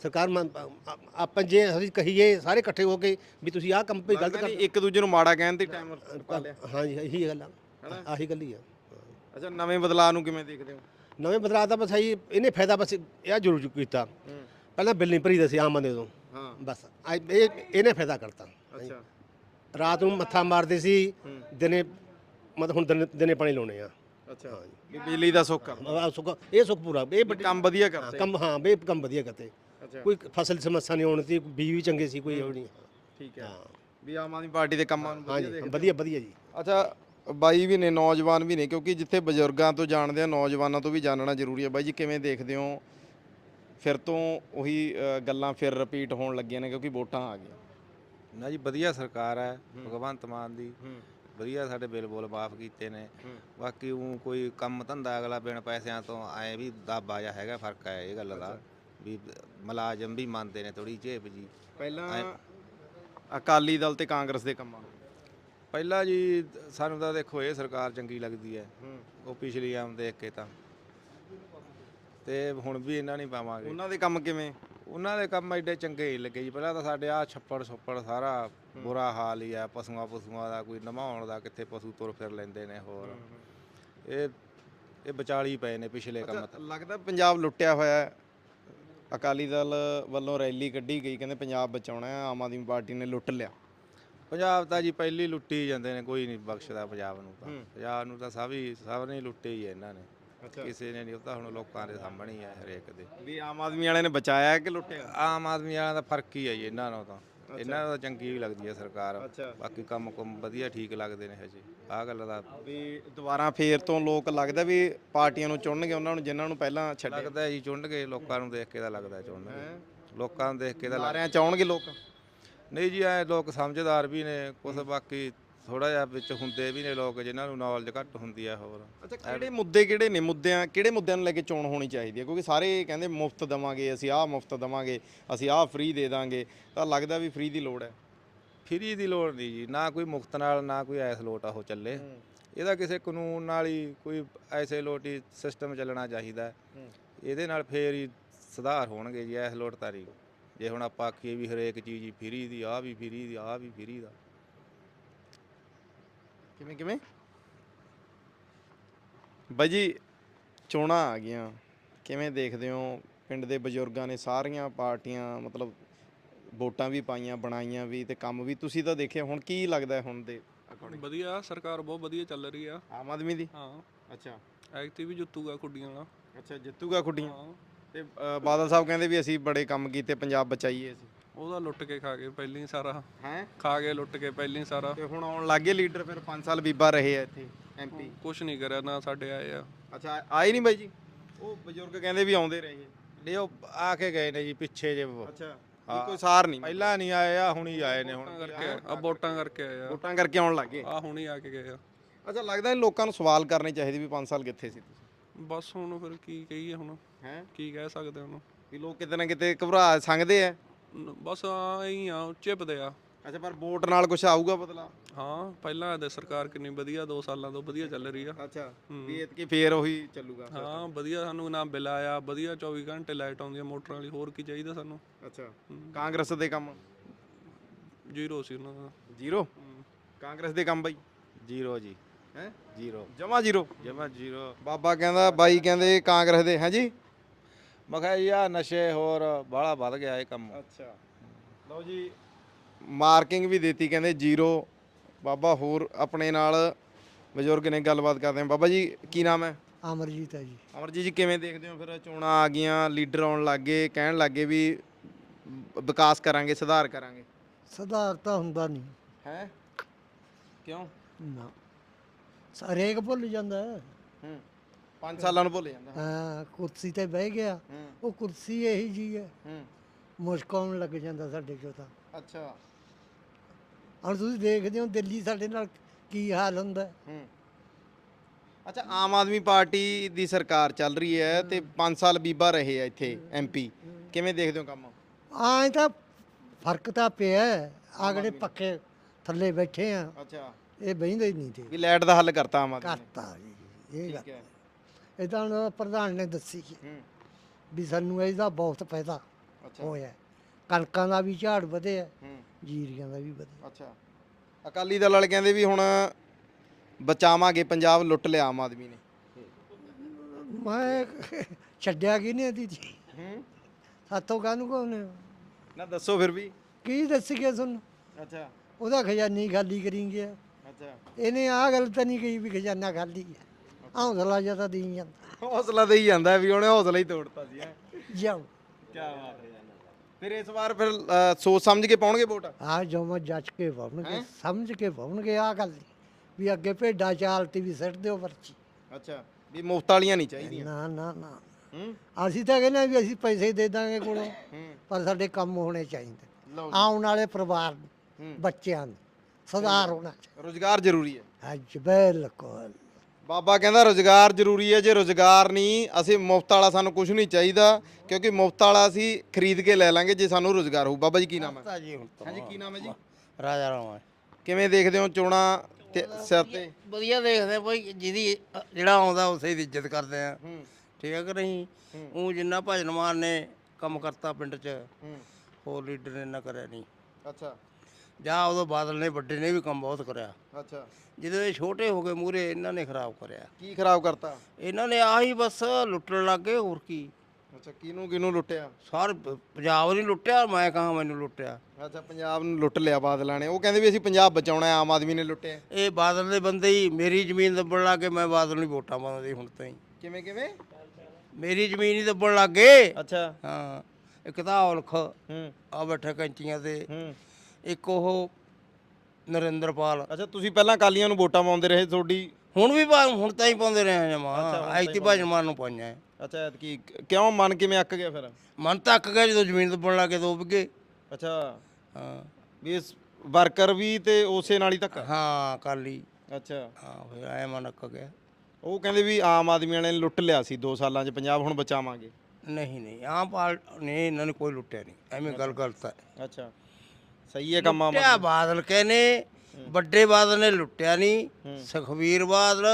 ਸਰਕਾਰ ਮੰਨ- ਆ- ਆਪਾਂ ਜੇ ਅਸੀਂ ਕਹੀਏ ਸਾਰੇ ਇਕੱਠੇ ਹੋ ਕੇ ਵੀ ਤੁਸੀਂ ਆਹ ਕੰਮ ਵੀ ਗਲਤ ਨਹੀਂ ਇੱਕ ਦੂਜੇ ਨੂੰ ਮਾੜਾ ਕਹਿਣ ਤੇ ਟਾਈਮ ਪਾ ਲਿਆ। ਕਰ ਹਾਂਜੀ ਇਹੀ ਗੱਲ ਆ। ਆਹੀ ਗੱਲ ਹੀ ਆ। ਅੱਛਾ ਨਵੇਂ ਬਦਲਾਅ ਨੂੰ ਕਿਵੇਂ ਦੇਖਦੇ ਹੋ? ਨਵੇਂ ਬਦਲਾਅ ਦਾ ਬਸ ਆਹੀ ਇਹਨੇ ਫਾਇਦਾ ਬਸ ਇਹ ਜ਼ਰੂਰ ਕੀਤਾ। ਪਹਿਲਾਂ ਬਿੱਲ ਨਹੀਂ ਭਰੀਦਾ ਸੀ ਆਮ ਬੰਦੇ ਤੋਂ। ਹਾਂ। ਬਸ ਅੱਜ ਇਹ ਇਹਨੇ ਫਾਇਦਾ ਕਰਤਾ। ਅੱਛਾ। ਰਾਤ ਨੂੰ ਮੱਥਾ ਮਾਰਦੇ ਸੀ ਦਿਨੇ ਮਤਲਬ ਹੁਣ ਦਿਨੇ- ਦਿਨੇ ਪਾਣੀ ਲਾਉਣੇ ਆ। ਅੱਛਾ। ਵੀ ਬਿਜਲੀ ਦਾ ਸੁੱਖ ਆ। ਆਹ ਸੁੱਖ ਇਹ ਸੁੱਖ ਪੂਰਾ। ਇਹ ਵੱਡੀ ਕੰਮ ਵਧੀਆ ਹਾਂ, ਕਰਦੇ ਕੰਮ ਹਾਂ ਬੇ ਕੰਮ ਵਧੀਆ ਕਰਤੇ ਅੱਛਾ। ਕੋਈ ਫਸਲ ਦੀ ਸਮੱਸਿਆ ਨਹੀਂ ਆਉਣੀ ਸੀ ਬੀਜ ਵੀ ਚੰਗੇ ਸੀ ਕੋਈ ਉਹ ਨਹੀਂ। ਠੀਕ ਹੈ। ਹਾਂ। ਵੀ ਆਮ ਆਦਮੀ ਪਾਰਟੀ ਦੇ ਕੰਮਾਂ ਨੂੰ ਵਧੀਆ ਹਾਂਜੀ ਵਧੀਆ ਵਧੀਆ ਜੀ। ਅੱਛਾ ਬਾਈ ਵੀ ਨੇ ਨੌਜਵਾਨ ਵੀ ਨੇ ਕਿਉਂਕਿ ਜਿੱਥੇ ਬਜ਼ੁਰਗਾਂ ਤੋਂ ਜਾਣਦੇ ਆ ਨੌਜਵਾਨਾਂ ਤੋਂ ਵੀ ਜਾਣਨਾ ਜ਼ਰੂਰੀ ਹੈ ਬਾਈ ਜੀ ਕਿਵੇਂ ਦੇਖਦੇ ਹੋ? ਫਿਰ ਤੋਂ ਉਹੀ ਅ, ਗੱਲਾਂ ਫਿਰ ਰਿਪੀਟ ਹੋਣ ਲੱਗੀਆਂ ਨੇ ਕਿਉਂਕਿ ਵੋਟਾਂ ਆ ਗਈਆਂ। ਨਾ ਜੀ ਵਧੀਆ ਸਰਕਾਰ ਹੈ ਭਗਵੰਤ ਮਾਨ ਦੀ। ਵਧੀਆ ਸਾਡੇ ਬਿੱਲ ਬੋਲ ਮਾਫ ਕੀਤੇ ਨੇ। ਬਾਕੀ ਉਹ ਕੋਈ ਕੰਮ ਧੰਦਾ ਅਗਲਾ ਬਿਨ ਪੈਸਿਆਂ ਤੋਂ ਐ ਵੀ ਦਾਬਾ ਜਿਹਾ ਹੈਗਾ ਫ਼ਰਕ ਹੈ ਇਹ ਗੱਲ ਦਾ। ਵੀ ਮੁਲਾਜ਼ਮ ਵੀ ਮੰਨਦੇ ਨੇ ਥੋੜੀ ਝੇਪ ਜੀ। ਪਹਿਲਾਂ ਅਕਾਲੀ ਦਲ ਤੇ ਕਾਂਗਰਸ ਦੇ ਕੰਮਾਂ ਨੂੰ? ਪਹਿਲਾਂ ਜੀ ਸਾਨੂੰ ਤਾਂ ਦੇਖੋ ਇਹ ਸਰਕਾਰ ਚੰਗੀ ਲੱਗਦੀ ਹੈ। ਉਹ ਪਿਛਲੀ ਆਮ ਦੇਖ ਕੇ ਤਾਂ। ਤੇ ਹੁਣ ਵੀ ਇਹਨਾਂ ਨਹੀਂ ਪਾਵਾਂਗੇ। ਉਹਨਾਂ ਦੇ ਕੰਮ ਕਿਵੇਂ? ਉਹਨਾਂ ਦੇ ਕੰਮ ਐਡੇ ਚੰਗੇ ਹੀ ਲੱਗੇ ਜੀ। ਪਹਿਲਾਂ ਤਾਂ ਸਾਡੇ ਆ ਛੱਪੜ ਛੱਪੜ ਸਾਰਾ ਬੁਰਾ ਹਾਲ ਹੀ ਆ ਪਸ਼ੂਆਂ ਪਸ਼ੂਆਂ ਦਾ ਕੋਈ ਨਮਾਉਣ ਦਾ ਕਿੱਥੇ ਪਸ਼ੂ ਤੁਰ ਫਿਰ ਲੈਂਦੇ ਨੇ ਹੋਰ। ਇਹ ਇਹ ਵਿਚਾਲੀ ਪਏ ਨੇ ਪਿਛਲੇ ਕੰਮ ਤਾਂ। ਲੱਗਦਾ ਪੰਜਾਬ ਲੁੱਟਿਆ ਹੋਇਆ ਹੈ। ਅਕਾਲੀ ਦਲ ਵੱਲੋਂ ਰੈਲੀ ਕੱਢੀ ਗਈ ਕਹਿੰਦੇ ਪੰਜਾਬ ਬਚਾਉਣਾ ਹੈ ਆਮ ਆਦਮੀ ਪਾਰਟੀ ਨੇ ਲੁੱਟ ਲਿਆ। ਪੰਜਾਬ ਤਾਂ ਜੀ ਪਹਿਲੀ ਲੁੱਟੀ ਜਾਂਦੇ ਨੇ ਕੋਈ ਨਹੀਂ ਬਖਸ਼ਦਾ ਪੰਜਾਬ ਨੂੰ ਤਾਂ। ਪੰਜਾਬ ਨੂੰ ਤਾਂ ਸਭ ਹੀ ਸਭ ਨੇ ਲੁੱਟੇ ਹੀ ਹੈ ਇਹਨਾਂ ਨੇ। ਕਿਸੇ ਨੇ ਨਹੀਂ ਉਹ ਤਾਂ ਹੁਣ ਲੋਕਾਂ ਦੇ ਸਾਹਮਣੇ ਹੀ ਹੈ ਹਰੇਕ ਦੇ। ਵੀ ਆਮ ਆਦਮੀ ਵਾਲਿਆਂ ਨੇ ਬਚਾਇਆ ਕਿ ਲੁੱਟਿਆ? ਆਮ ਆਦਮੀ ਵਾਲਿਆਂ ਦਾ ਫ਼ਰਕ ਹੀ ਹੈ ਜੀ ਇਹਨਾਂ ਨਾਲ ਤਾਂ। ਇਹਨਾਂ ਨੂੰ ਤਾਂ ਚੰਗੀ ਵੀ ਲੱਗਦੀ ਹੈ ਸਰਕਾਰ। ਅੱਛਾ। ਬਾਕੀ ਕੰਮ ਕੁਮ ਵਧੀਆ ਠੀਕ ਲੱਗਦੇ ਨੇ ਹਜੇ। ਆਹ ਗੱਲ ਦਾ ਵੀ ਦੁਬਾਰਾ ਫੇਰ ਤੋਂ ਲੋਕ ਲੱਗਦਾ ਵੀ ਪਾਰਟੀਆਂ ਨੂੰ ਚੁਣਨਗੇ ਉਹਨਾਂ ਨੂੰ ਜਿਨ੍ਹਾਂ ਨੂੰ ਪਹਿਲਾਂ ਛੱਡਿਆ ਲੱਗਦਾ ਹੈ ਜੀ ਚੁਣਨਗੇ ਲੋਕਾਂ ਨੂੰ ਦੇਖ ਕੇ ਤਾਂ ਲੱਗਦਾ ਚੁਣਨਗੇ। ਲੋਕਾਂ ਨੂੰ ਦੇਖ ਕੇ ਤਾਂ ਲੱਗਦਾ ਸਾਰਿਆਂ ਚਾਹਣਗੇ ਲੋਕ? ਨਹੀਂ ਜੀ ਐ ਲੋਕ ਸਮਝਦਾਰ ਵੀ ਨੇ ਕੁਝ ਬਾਕੀ ਥੋੜਾ ਜਿਹਾ ਵਿੱਚ ਹੁੰਦੇ ਵੀ ਨੇ ਲੋਕ ਜਿਨ੍ਹਾਂ ਨੂੰ ਨੌਲੇਜ ਘੱਟ ਹੁੰਦੀ ਆ ਹੋਰ। ਅੱਛਾ ਕਿਹੜੇ ਮੁੱਦੇ ਕਿਹੜੇ ਨੇ ਮੁੱਦਿਆਂ ਕਿਹੜੇ ਮੁੱਦਿਆਂ ਨੂੰ ਲੈ ਕੇ ਚੋਣ ਹੋਣੀ ਚਾਹੀਦੀ ਹੈ ਕਿਉਂਕਿ ਸਾਰੇ ਕਹਿੰਦੇ ਮੁਫਤ ਦਵਾਂਗੇ ਅਸੀਂ ਆਹ ਮੁਫਤ ਦਵਾਂਗੇ ਅਸੀਂ ਆਹ ਫ੍ਰੀ ਦੇ ਦਾਂਗੇ ਤਾਂ ਲੱਗਦਾ ਵੀ ਫ੍ਰੀ ਦੀ ਲੋੜ ਹੈ। ਫਰੀ ਦੀ ਲੋੜ ਨਹੀਂ ਜੀ ਨਾ ਕੋਈ ਮੁਫਤ ਨਾਲ ਨਾ ਕੋਈ ਐਸ ਲੋਟ ਉਹ ਚੱਲੇ। ਇਹਦਾ ਕਿਸੇ ਕਾਨੂੰਨ ਨਾਲ ਹੀ ਕੋਈ ਐਸੇ ਲੋਟ ਸਿਸਟਮ ਚੱਲਣਾ ਚਾਹੀਦਾ। ਇਹਦੇ ਨਾਲ ਫੇਰ ਹੀ ਸੁਧਾਰ ਹੋਣਗੇ ਜੀ ਐਸ ਲੋਟ ਨਹੀਂ। ਜੇ ਹੁਣ ਆਪਾਂ ਆਖੀਏ ਵੀ ਹਰੇਕ ਚੀਜ਼ ਹੀ ਫਰੀ ਦੀ ਆ ਵੀ ਫਰੀ ਦੀ ਆ ਵੀ ਫਰੀ ਦਾ। ਕਿਵੇਂ ਕਿਵੇਂ? ਬਾਈ ਜੀ ਚੋਣਾਂ ਆ ਗਈਆਂ। ਕਿਵੇਂ ਦੇਖਦੇ ਹੋ? ਪਿੰਡ ਦੇ ਬਜ਼ੁਰਗਾਂ ਨੇ ਸਾਰੀਆਂ ਪਾਰਟੀਆਂ ਮਤਲਬ ਵੋਟਾਂ ਵੀ ਪਾਈਆਂ ਬਣਾਈਆਂ ਵੀ ਤੇ ਕੰਮ ਵੀ। ਤੁਸੀਂ ਤਾਂ ਦੇਖਿਆ ਹੁਣ ਕੀ ਲੱਗਦਾ ਹੈ ਹੁਣ ਦੇ according? ਵਧੀਆ ਸਰਕਾਰ ਬਹੁਤ ਵਧੀਆ ਚੱਲ ਰਹੀ ਆ। ਆਮ ਆਦਮੀ ਦੀ? ਹਾਂ। ਅੱਛਾ। ਐਕਟਿਵ ਵੀ ਜਿੱਤੂਗਾ ਖੁੱਡੀਆਂ ਵਾਲਾ। ਅੱਛਾ ਜਿੱਤੂਗਾ ਖੁੱਡੀਆਂ? ਹਾਂ। ਤੇ ਅ, ਬਾਦਲ ਸਾਹਿਬ ਕਹਿੰਦੇ ਵੀ ਅਸੀਂ ਬੜੇ ਕੰਮ ਕੀਤੇ ਪੰਜਾਬ ਬਚਾਈਏ ਅਸੀਂ। ਉਹਦਾ ਲੁੱਟ ਕੇ ਖਾ ਗਏ ਪਹਿਲਾਂ ਹੀ ਸਾਰਾ। ਹੈ? ਖਾ ਕੇ ਲੁੱਟ ਕੇ ਪਹਿਲਾਂ ਹੀ ਸਾਰਾ। ਤੇ ਹੁਣ ਆਉਣ ਲੱਗੇ ਲੀਡਰ ਫਿਰ 5 ਸਾਲ ਬੀਬਾ ਰਹੇ ਆ ਇੱਥੇ ਐਮਪੀ ਕੁਝ ਨਹੀਂ ਕਰਿਆ ਨਾ ਸਾਡੇ ਆਏ ਆ। ਅੱਛਾ ਆਏ ਨਹੀਂ ਬਾਈ ਜੀ? ਉਹ ਬਜ਼ੁਰਗ ਕਹਿੰਦੇ ਵੀ ਆਉਂਦੇ ਰਹੇ। ਨਹੀਂ ਉਹ ਆ ਕੇ ਗਏ ਨੇ ਜੀ ਪਿੱਛੇ ਜੇ ਅੱਛਾ ਕੋਈ ਸਾਰ ਨਹੀਂ। ਪਹਿਲਾਂ ਨਹੀਂ ਆਏ ਆ ਹੁਣ ਹੀ ਆਏ ਨੇ ਵੋਟਾਂ ਹੁਣ ਕਰਕੇ ਆ ਵੋਟਾਂ ਕਰਕੇ ਆਏ ਆ। ਵੋਟਾਂ ਕਰਕੇ ਆਉਣ ਲੱਗੇ ਆ ਹੁਣ ਹੀ ਆ ਕੇ ਗਏ ਆ। ਅੱਛਾ ਲੱਗਦਾ ਹੈ ਲੋਕਾਂ ਨੂੰ ਸਵਾਲ ਕਰਨੇ ਚਾਹੀਦੇ ਵੀ 5 ਸਾਲ ਕਿੱਥੇ ਸੀ ਤੁਸੀਂ? ਬਸ ਹੁਣ ਫਿਰ ਕੀ ਕਹੀਏ ਹੁਣ? ਹੈ? ਕੀ ਕਹਿ ਸਕਦੇ ਹੁਣ? ਵੀ ਲੋਕ ਕਿਤੇ ਨਾ ਕਿਤੇ ਘਬਰਾ ਸੰਗਦੇ ਆ। ਬਸ ਆ ਹੀ ਆ ਚਿਪਦੇ ਆ। ਅੱਛਾ ਪਰ ਵੋਟ ਨਾਲ ਕੁਝ ਆਊਗਾ ਬਦਲਾ? ਹਾਂ ਪਹਿਲਾਂ ਦੇ ਸਰਕਾਰ ਕਿੰਨੀ ਵਧੀਆ 2 ਸਾਲਾਂ ਤੋਂ ਵਧੀਆ ਚੱਲ ਰਹੀ ਆ। ਅੱਛਾ ਵੀ ਇਤਕੀ ਫੇਰ ਉਹੀ ਚੱਲੂਗਾ। ਹਾਂ ਵਧੀਆ ਸਾਨੂੰ ਨਾ ਬਿੱਲ ਆਇਆ ਵਧੀਆ 24 ਘੰਟੇ ਲਾਈਟ ਆਉਂਦੀ ਆ ਮੋਟਰਾਂ ਵਾਲੀ ਹੋਰ ਕੀ ਚਾਹੀਦਾ ਸਾਨੂੰ? ਅੱਛਾ ਕਾਂਗਰਸ ਦੇ ਕੰਮ? ਜ਼ੀਰੋ ਸੀ ਉਹਨਾਂ ਦਾ। ਜ਼ੀਰੋ? ਕਾਂਗਰਸ ਦੇ ਕੰਮ ਬਾਈ? ਜ਼ੀਰੋ ਜੀ। ਹੈ? ਜ਼ੀਰੋ। ਜਮਾ ਜ਼ੀਰੋ? ਜਮਾ ਜ਼ੀਰੋ। ਬਾਬਾ ਕਹਿੰਦਾ ਬਾਈ ਕਹਿੰਦੇ ਕਾਂਗਰਸ ਦੇ ਹੈ ਜੀ? ਮੈਂ ਕਿਹਾ ਜੀ ਆਹ ਨਸ਼ੇ ਹੋਰ ਬਾਹਲਾ ਵੱਧ ਗਿਆ ਇਹ ਕੰਮ। ਅੱਛਾ। ਲਓ ਜੀ। ਮਾਰਕਿੰਗ ਵੀ ਦਿੱਤੀ ਕਹਿੰਦੇ ਜ਼ੀਰੋ। ਬਾਬਾ ਹੋਰ ਆਪਣੇ ਨਾਲ ਬਜ਼ੁਰਗ ਨੇ ਗੱਲਬਾਤ ਕਰਦੇ ਆ ਬਾਬਾ ਜੀ ਕੀ ਨਾਮ ਹੈ? ਅਮਰਜੀਤ ਹੈ ਜੀ। ਅਮਰਜੀਤ ਜੀ ਕਿਵੇਂ ਦੇਖਦੇ ਹੋ ਫਿਰ? ਚੋਣਾਂ ਆ ਗਈਆਂ ਲੀਡਰ ਆਉਣ ਲੱਗੇ ਕਹਿਣ ਲੱਗੇ ਵੀ ਵਿਕਾਸ ਕਰਾਂਗੇ ਸੁਧਾਰ ਕਰਾਂਗੇ। ਸੁਧਾਰ ਤਾਂ ਹੁੰਦਾ ਨਹੀਂ। ਹੈ? ਕਿਉਂ? ਨਾ। ਹਰੇਕ ਭੁੱਲ ਜਾਂਦਾ ਹੈ। ਹੂੰ। 5 ਸਾਲਾਂ ਨੂੰ ਭੁੱਲ ਜਾਂਦਾ। ਹਾਂ ਕੁਰਸੀ ਤੇ ਬਹਿ ਗਿਆ। ਹੂੰ। ਉਹ ਕੁਰਸੀ ਇਹੀ ਜੀ ਹੈ। ਹੂੰ। ਮੁਸ਼ਕ ਆਉਣ ਲੱਗ ਜਾਂਦਾ ਸਾਡੇ ਚੋਂ ਤਾਂ। ਅੱਛਾ। ਹੁਣ ਤੁਸੀਂ ਦੇਖਦੇ ਹੋ ਦਿੱਲੀ ਸਾਡੇ ਨਾਲ ਕੀ ਹਾਲ ਹੁੰਦਾ ਹੈ। ਹੂੰ। ਅੱਛਾ ਆਮ ਆਦਮੀ ਪਾਰਟੀ ਦੀ ਸਰਕਾਰ ਚੱਲ ਰਹੀ ਹੈ ਤੇ 5 ਸਾਲ ਬੀਬਾ ਰਹੇ ਆ ਇੱਥੇ ਐਮਪੀ ਕਿਵੇਂ ਦੇਖਦੇ ਹੋ ਕੰਮ? ਆਏ ਤਾਂ ਫ਼ਰਕ ਤਾਂ ਪਿਆ। ਆਗੜੇ ਪੱਕੇ ਥੱਲੇ ਬੈਠੇ ਆ। ਅੱਛਾ। ਇਹ ਬਹਿੰਦੇ ਹੀ ਨਹੀਂ ਤੇ। ਵੀ ਲਾਈਟ ਦਾ ਹੱਲ ਕਰਤਾ ਆਮ ਆਦਮੀ ਨੇ। ਕਰਤਾ ਜੀ ਇਹ ਠੀਕ ਗੱਲ। ਹੈ। ਇਹ ਤਾਂ ਹੁਣ ਪ੍ਰਧਾਨ ਨੇ ਦੱਸੀ ਸੀ ਹੂੰ। ਵੀ ਸਾਨੂੰ ਇਹਦਾ ਬਹੁਤ ਫਾਇਦਾ ਅੱਛਾ। ਹੋਇਆ। ਕਣਕਾਂ ਦਾ ਵੀ ਝਾੜ ਵਧਿਆ ਹੂੰ। ਜੀਰੀਆਂ ਦਾ ਵੀ ਵਧਿਆ ਅੱਛਾ। ਅਕਾਲੀ ਦਲ ਵਾਲੇ ਕਹਿੰਦੇ ਵੀ ਹੁਣ ਬਚਾਵਾਂਗੇ ਪੰਜਾਬ ਲੁੱਟ ਲਿਆ ਆਮ ਆਦਮੀ ਨੇ। ਮੈਂ ਛੱਡਿਆ ਕੀ ਨਹੀਂ ਦੀ ਜੀ। ਹੂੰ। ਸਾਤੋਂ ਕਾਹਨੂੰ ਕੋਨੇ ਨਾ ਦੱਸੋ ਫਿਰ ਵੀ। ਕੀ ਦੱਸ ਗਿਆ ਤੁਹਾਨੂੰ? ਅੱਛਾ। ਉਹਦਾ ਖਜ਼ਾਨੀ ਖਾਲੀ ਕਰੀ ਗਿਆ। ਅੱਛਾ। ਇਹਨੇ ਆਹ ਗੱਲ ਤਾਂ ਨਹੀਂ ਕਹੀ ਵੀ ਖਜ਼ਾਨਾ ਖਾਲੀ ਹੈ। ਹੌਸਲਾ ਜਿਹਾ ਤਾਂ ਦੇਈ ਜਾਂਦਾ। ਹੌਸਲਾ ਦੇ ਹੀ ਜਾਂਦਾ ਵੀ ਉਹਨੇ ਹੌਸਲਾ ਹੀ ਤੋੜਤਾ ਸੀ ਹੈ। ਜਾਓ। ਕੀ ਬਾਤ ਹੈ ਫਿਰ ਇਸ ਵਾਰ ਫਿਰ ਅ, ਸੋਚ ਸਮਝ ਕੇ ਪਾਉਣਗੇ ਵੋਟ? ਆ ਜੋ ਮੈਂ ਜੱਜ ਕੇ ਪਾਉਣਗੇ ਸਮਝ ਕੇ ਪਾਉਣਗੇ ਆ ਗੱਲ। ਵੀ ਅੱਗੇ ਭੇਡਾਂ ਚਾਲਤੀ ਵੀ ਸਿੱਟ ਦਿਓ ਪਰਚੀ। ਅੱਛਾ ਵੀ ਮੁਫਤ ਵਾਲੀਆਂ ਨਹੀਂ ਚਾਹੀਦੀਆਂ। ਨਾ ਨਾ ਨਾ। ਹੂੰ? ਅਸੀਂ ਤਾਂ ਕਹਿੰਦੇ ਹਾਂ ਵੀ ਅਸੀਂ ਪੈਸੇ ਦੇ ਦਾਂਗੇ ਕੋਲੋਂ ਹੂੰ। ਪਰ ਸਾਡੇ ਕੰਮ ਹੋਣੇ ਚਾਹੀਦੇ। ਲਓ ਆਉਣ ਵਾਲੇ ਪਰਿਵਾਰ ਨੂੰ ਬੱਚਿਆਂ ਨੂੰ ਸੁਧਾਰ ਹੋਣਾ ਰੋਜ਼ਗਾਰ ਜ਼ਰੂਰੀ ਹੈ। ਚਾਹੀਦਾ ਅੱਜ ਬਿਲਕੁਲ। ਬਾਬਾ ਕਹਿੰਦਾ ਰੋਜ਼ਗਾਰ ਜ਼ਰੂਰੀ ਹੈ ਜੇ ਰੋਜ਼ਗਾਰ ਨਹੀਂ ਅਸੀਂ ਮੁਫਤ ਵਾਲਾ ਸਾਨੂੰ ਕੁਝ ਨਹੀਂ ਚਾਹੀਦਾ ਕਿਉਂਕਿ ਮੁਫਤ ਵਾਲਾ ਅਸੀਂ ਖਰੀਦ ਕੇ ਲੈ ਲਾਂਗੇ ਜੇ ਸਾਨੂੰ ਰੋਜ਼ਗਾਰ ਹੋਊ। ਬਾਬਾ ਜੀ ਕੀ ਨਾਮ ਹੈ? ਤਾਂ ਜੀ ਹੁਣ ਤਾਂ ਹਾਂਜੀ ਕੀ ਨਾਮ ਹੈ ਜੀ? ਰਾਜਾ ਰਾਮ ਕਿਵੇਂ ਦੇਖਦੇ ਹੋ ਚੋਣਾਂ ਤੇ ਸਿਰ ਤੇ? ਵਧੀਆ ਦੇਖਦੇ ਬਈ ਜਿਹਦੀ ਜਿਹੜਾ ਆਉਂਦਾ ਉਸੇ ਦੀ ਇੱਜ਼ਤ ਕਰਦੇ ਆ। ਠੀਕ ਹੈ ਕਿ ਨਹੀਂ? ਉਹ ਜਿੰਨਾ ਭਜਨ ਮਾਨ ਨੇ ਕੰਮ ਕਰਤਾ ਪਿੰਡ 'ਚ ਹੋਰ ਲੀਡਰ ਨੇ ਨਾ ਕਰਿਆ ਨਹੀਂ। ਅੱਛਾ। ਜਾਂ ਉਦੋਂ ਬਾਦਲ ਨੇ ਵੱਡੇ ਨੇ ਵੀ ਕੰਮ ਬਹੁਤ ਕਰਿਆ। ਅੱਛਾ। ਜਦੋਂ ਇਹ ਛੋਟੇ ਹੋ ਗਏ ਮੂਰੇ ਇਹਨਾਂ ਨੇ ਖਰਾਬ ਕਰਿਆ। ਕੀ ਖਰਾਬ ਕਰਤਾ? ਇਹਨਾਂ ਨੇ ਆਹੀ ਬਸ ਲੁੱਟਣ ਲੱਗ ਹੋਰ ਕੀ। ਅੱਛਾ ਕਿਹਨੂੰ ਕਿਹਨੂੰ ਲੁੱਟਿਆ? ਸਾਰ ਪੰਜਾਬ ਨਹੀਂ ਲੁੱਟਿਆ ਮੈਂ ਕਹਾਂ ਮੈਨੂੰ ਲੁੱਟਿਆ। ਅੱਛਾ ਪੰਜਾਬ ਨੂੰ ਲੁੱਟ ਲਿਆ ਬਾਦਲਾਂ ਨੇ। ਉਹ ਕਹਿੰਦੇ ਵੀ ਅਸੀਂ ਪੰਜਾਬ ਬਚਾਉਣਾ ਹੈ ਆਮ ਆਦਮੀ ਨੇ ਲੁੱਟਿਆ। ਇਹ ਬਾਦਲ ਦੇ ਬੰਦੇ ਹੀ ਮੇਰੀ ਜ਼ਮੀਨ ਦੱਬਣ ਲੱਗ ਗਏ ਮੈਂ ਬਾਦਲ ਨੂੰ ਵੋਟਾਂ ਪਾਉਂਦਾ ਸੀ ਹੁਣ ਤਾਂ ਹੀ ਕਿਵੇਂ ਕਿਵੇਂ? ਮੇਰੀ ਜ਼ਮੀਨ ਹੀ ਦੱਬਣ ਲੱਗ ਗਏ। ਅੱਛਾ। ਹਾਂ ਇੱਕ ਤਾਂ ਔਲਖ ਹੂੰ। ਆ ਬੈਠਾ ਕੈਂਚੀਆਂ ਤੇ। ਹੂੰ। ਇੱਕ ਉਹ ਨਰਿੰਦਰਪਾਲ। ਅੱਛਾ ਤੁਸੀਂ ਪਹਿਲਾਂ ਕਾਲੀਆਂ ਨੂੰ ਵੋਟਾਂ ਪਾਉਂਦੇ ਰਹੇ ਤੁਹਾਡੀ? ਹੁਣ ਵੀ ਪਾ ਹੁਣ ਤਾਂ ਹੀ ਪਾਉਂਦੇ ਰਹੇ ਆ ਜਮਾ। ਐਤੀ ਭਾਜਮਾਨ ਨੂੰ ਪਾਈਆਂ। ਹੈ। ਅੱਛਾ ਐਤਕੀ ਕਿਉਂ ਮਨ ਕਿਵੇਂ ਅੱਕ ਗਿਆ ਫਿਰ? ਮਨ ਤੱਕ ਗਿਆ ਜਦੋਂ ਜ਼ਮੀਨ ਦੱਬਣ ਲੱਗ ਗਏ ਦੋ ਵਿਗੇ ਅੱਛਾ। ਹਾਂ। ਵੀ ਇਸ ਵਰਕਰ ਵੀ ਤੇ ਉਸੇ ਨਾਲ ਹੀ ਧੱਕਾ? ਹਾਂ ਕਾਲੀ ਅੱਛਾ। ਹਾਂ ਫਿਰ ਐ ਮਨ ਅੱਕ ਗਿਆ। ਉਹ ਕਹਿੰਦੇ ਵੀ ਆਮ ਆਦਮੀ ਵਾਲਿਆਂ ਨੇ ਲੁੱਟ ਲਿਆ ਸੀ 2 ਸਾਲਾਂ 'ਚ ਪੰਜਾਬ ਹੁਣ ਬਚਾਵਾਂਗੇ। ਨਹੀਂ ਨਹੀਂ ਆਮ ਪਾਲ ਨਹੀਂ ਇਹਨਾਂ ਨੇ ਕੋਈ ਲੁੱਟਿਆ ਨਹੀਂ। ਐਵੇਂ ਗੱਲ ਗਲਤ ਹੈ ਅੱਛਾ। ਸਹੀ ਹੈ ਕੰਮ ਆਮ ਲੁੱਟਿਆ ਬਾਦਲ ਕਹਿੰਦੇ ਵੱਡੇ ਬਾਦਲ ਨੇ ਲੁੱਟਿਆ ਨਹੀਂ ਸੁਖਵੀਰ ਬਾਦਲ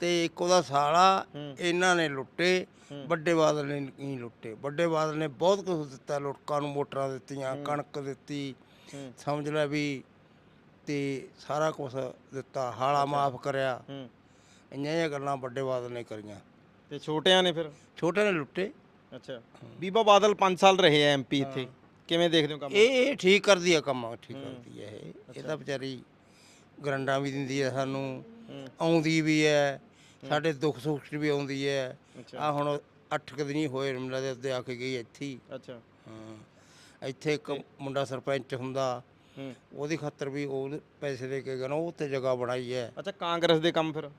ਤੇ ਇੱਕ ਉਹਦਾ ਸਾਲਾ ਇਹਨਾਂ ਨੇ ਲੁੱਟੇ ਵੱਡੇ ਬਾਦਲ ਨੇ ਨਹੀਂ ਲੁੱਟੇ। ਵੱਡੇ ਬਾਦਲ ਨੇ ਬਹੁਤ ਕੁਝ ਦਿੱਤਾ ਲੋਕਾਂ ਨੂੰ ਮੋਟਰਾਂ ਦਿੱਤੀਆਂ ਕਣਕ ਦਿੱਤੀ ਸਮਝ ਲੈ ਵੀ ਤੇ ਸਾਰਾ ਕੁਝ ਦਿੱਤਾ ਹਾਲਾ ਮਾਫ ਕਰਿਆ। ਇੰਨੀਆਂ ਜਿਹੀਆਂ ਗੱਲਾਂ ਵੱਡੇ ਬਾਦਲ ਨੇ ਕਰੀਆਂ। ਤੇ ਛੋਟਿਆਂ ਨੇ ਫਿਰ? ਛੋਟੇ ਨੇ ਲੁੱਟੇ। ਅੱਛਾ। ਬੀਬਾ ਬਾਦਲ 5 ਸਾਲ ਰਹੇ ਐ ਐਮਪੀ ਇੱਥੇ। ਕਿਵੇਂ ਦੇਖਦੇ ਹੋ ਕੰਮ? ਇਹ ਇਹ ਠੀਕ ਕਰਦੀ ਆ ਕੰਮ ਠੀਕ ਕਰਦੀ ਹੈ ਇਹ। ਇਹ ਤਾਂ ਵਿਚਾਰੀ ਗਰੰਡਾਂ ਵੀ ਦਿੰਦੀ ਹੈ ਸਾਨੂੰ ਆਉਂਦੀ ਵੀ ਹੈ। ਸਾਡੇ ਦੁੱਖ ਸੁੱਖ 'ਚ ਵੀ ਆਉਂਦੀ ਹੈ ਆ ਹੁਣ 8 ਕੁ ਦਿਨ ਹੀ ਹੋਏ ਮਿਲਾ ਦੇ ਉੱਤੇ ਆ ਕੇ ਗਈ ਇੱਥੇ ਹੀ। ਅੱਛਾ। ਹਾਂ ਇੱਥੇ ਇੱਕ ਮੁੰਡਾ ਸਰਪੰਚ ਹੁੰਦਾ ਹੂੰ। ਉਹਦੀ ਖਾਤਰ ਵੀ ਉਹ ਪੈਸੇ ਦੇ ਕੇ ਗਿਆ ਨਾ ਉਹ ਉੱਥੇ ਜਗ੍ਹਾ ਬਣਾਈ ਹੈ ਅੱਛਾ ਕਾਂਗਰਸ ਦੇ ਕੰਮ ਫਿਰ?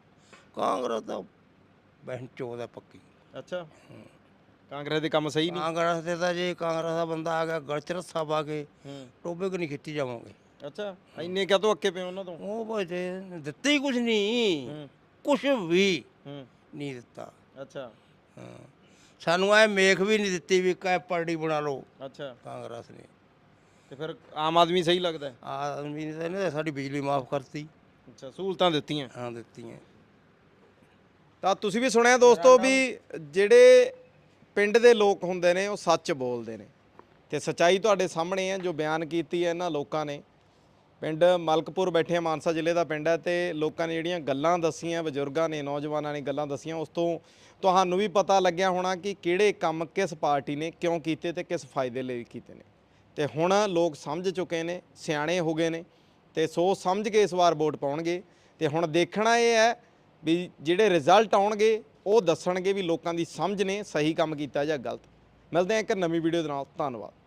ਕਾਂਗਰਸ ਤਾਂ ਬਹਿਨ ਚੋਦ ਹੈ ਪੱਕੀ। ਅੱਛਾ। ਕਾਂਗਰਸ ਦੇ ਕੰਮ ਸਹੀ ਨਹੀਂ? ਕਾਂਗਰਸ ਦੇ ਤਾਂ ਜੇ ਕਾਂਗਰਸ ਦਾ ਬੰਦਾ ਆ ਗਿਆ ਗਲ ਚ ਰੱਸਾ ਪਾ ਕੇ ਟੋਬੇ ਕਿ ਨਹੀਂ ਖਿੱਚੀ ਜਾਵਾਂਗੇ। ਅੱਛਾ ਇੰਨੇ ਕਿਆ ਤੋਂ ਅੱਕੇ ਪਏ ਉਹਨਾਂ ਤੋਂ? ਉਹ ਬਜੇ ਦਿੱਤੇ ਹੀ ਕੁਝ ਨਹੀਂ। ਕੁਝ ਵੀ ਨਹੀਂ ਦਿੱਤਾ। ਅੱਛਾ। ਹਾਂ। ਸਾਨੂੰ ਐ ਮੇਖ ਵੀ ਨਹੀਂ ਦਿੱਤੀ ਵੀ ਕਾ ਪਾਰਟੀ ਬਣਾ ਲਓ। ਅੱਛਾ। ਕਾਂਗਰਸ ਨੇ। ਤੇ ਫਿਰ ਆਮ ਆਦਮੀ ਸਹੀ ਲੱਗਦਾ? ਆਦਮੀ ਨੇ ਤਾਂ ਇਹਨੇ ਸਾਡੀ ਬਿਜਲੀ ਮਾਫ ਕਰਤੀ। ਅੱਛਾ ਸਹੂਲਤਾਂ ਦਿੱਤੀਆਂ। ਹਾਂ ਦਿੱਤੀਆਂ। ਤਾਂ ਤੁਸੀਂ ਵੀ ਸੁਣਿਆ ਦੋਸਤੋ ਵੀ ਜਿਹੜੇ ਪਿੰਡ ਦੇ ਲੋਕ ਹੁੰਦੇ ਨੇ, ਉਹ ਸੱਚ ਬੋਲਦੇ ਨੇ। ਤੇ ਸਚਾਈ ਤੁਹਾਡੇ ਸਾਹਮਣੇ ਹੈ, ਜੋ ਬਿਆਨ ਕੀਤੀ ਹੈ ਇਹਨਾਂ ਲੋਕਾਂ ਨੇ। ਪਿੰਡ ਮਲਕਪੁਰ ਬੈਠੇ ਆ ਮਾਨਸਾ ਜ਼ਿਲ੍ਹੇ ਦਾ ਪਿੰਡ ਹੈ ਤੇ ਲੋਕਾਂ ਨੇ ਜਿਹੜੀਆਂ ਗੱਲਾਂ ਦੱਸੀਆਂ, ਬਜ਼ੁਰਗਾਂ ਨੇ, ਨੌਜਵਾਨਾਂ ਨੇ ਗੱਲਾਂ ਦੱਸੀਆਂ, ਉਸ ਤੋਂ ਤੁਹਾਨੂੰ ਵੀ ਪਤਾ ਲੱਗਿਆ ਹੋਣਾ ਕਿ ਕਿਹੜੇ ਕੰਮ ਕਿਸ ਪਾਰਟੀ ਨੇ, ਕਿਉਂ ਕੀਤੇ ਤੇ ਕਿਸ ਫਾਇਦੇ ਲਈ ਕੀਤੇ ਨੇ। ਤੇ ਹੁਣ ਲੋਕ ਸਮਝ ਚੁੱਕੇ ਨੇ, ਸਿਆਣੇ ਹੋ ਗਏ ਨੇ ਤੇ ਸੋ ਸਮਝ ਕੇ ਇਸ ਵਾਰ ਵੋਟ ਪਾਉਣਗੇ। ਤੇ ਹੁਣ ਦੇਖਣਾ ਇਹ ਹੈ ਵੀ ਜਿਹੜੇ ਰਿਜ਼ਲਟ ਆਉਣਗੇ ਉਹ ਦੱਸਣਗੇ ਵੀ ਲੋਕਾਂ ਦੀ ਸਮਝ ਨੇ ਸਹੀ ਕੰਮ ਕੀਤਾ ਜਾਂ ਗਲਤ। ਮਿਲਦੇ ਹਾਂ ਇੱਕ ਨਵੀਂ ਵੀਡੀਓ ਦੇ ਨਾਲ। ਧੰਨਵਾਦ।